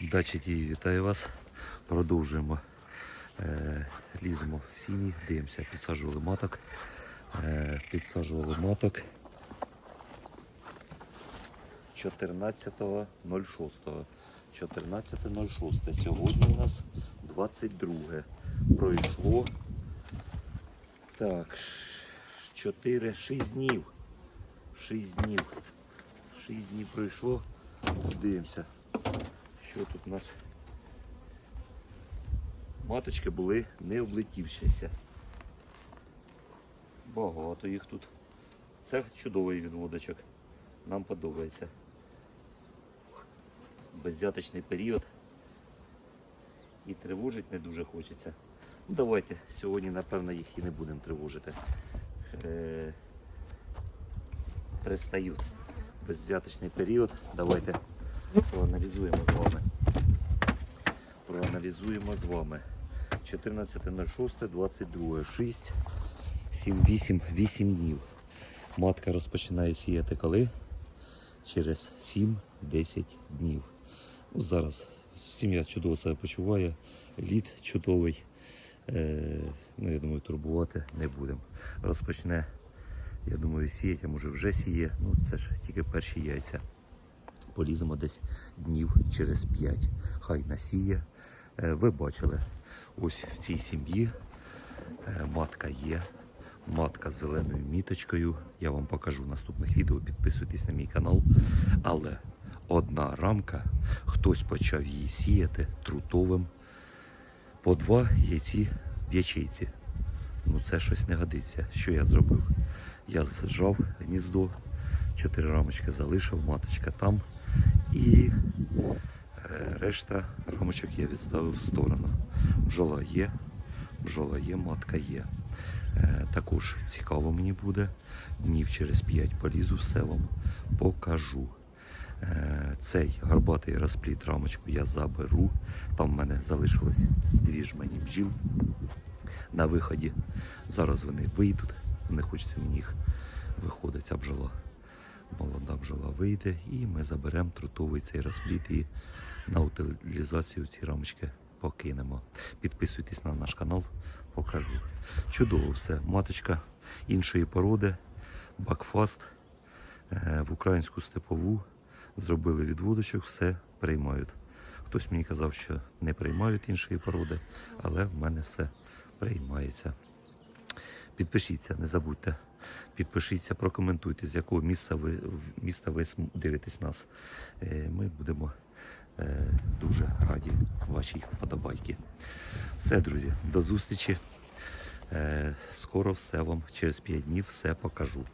Дача ТІВІ вітаю вас. Продовжуємо. Е, ліземо в сіні, дивимося, підсаджували маток. Е, підсаджували маток 14.06. 14.06. Сьогодні у нас 22. Пройшло. Так, 4, 6 днів. 6 днів. 6 днів пройшло. Дивимося. Що тут у нас? Маточки були не облетівшися. Багато їх тут. Це чудовий відводочок. Нам подобається. Беззяточний період. І тривожить не дуже хочеться. Ну, давайте, сьогодні, напевно, їх і не будемо тривожити. Е, Пристають. Беззяточний період. Давайте проаналізуємо з вами. Проаналізуємо з вами. 14.06.22. 6, 7, 8, 8 днів. Матка розпочинає сіяти коли? Через 7-10 днів. Ну, зараз сім'я чудово себе почуває, лід чудовий. Е, ну, я думаю, турбувати не будемо. Розпочне, я думаю, сіяти, а може вже сіє. Ну, це ж тільки перші яйця поліземо десь днів через 5. Хай насіє. Е, Ви бачили, ось в цій сім'ї е, матка є. Матка з зеленою міточкою. Я вам покажу в наступних відео. Підписуйтесь на мій канал. Але одна рамка, хтось почав її сіяти трутовим. По два яйці в ячейці. Ну це щось не годиться. Що я зробив? Я зжав гніздо, чотири рамочки залишив, маточка там. І е, решта рамочок я відставив в сторону. Бджола є, бджола є, матка є. Е, Також цікаво мені буде. Днів через 5 полізу, все вам покажу. Е, Цей гарбатий розпліт рамочку я заберу. Там в мене залишилось дві жмені бджіл на виході. Зараз вони вийдуть. Не хочеться мені їх виходить ця бджола. Молода бджола вийде і ми заберемо трутовий цей розпліт і на утилізацію ці рамочки покинемо. Підписуйтесь на наш канал, покажу. Чудово все. Маточка іншої породи, бакфаст е, в українську степову. Зробили відводочок, все приймають. Хтось мені казав, що не приймають іншої породи, але в мене все приймається. Підпишіться, не забудьте. Підпишіться, прокоментуйте, з якого міста ви, міста ви дивитесь нас. Е, Ми будемо е, дуже раді вашій вподобайки. Все, друзі, до зустрічі. Е, Скоро все вам через 5 днів все покажу.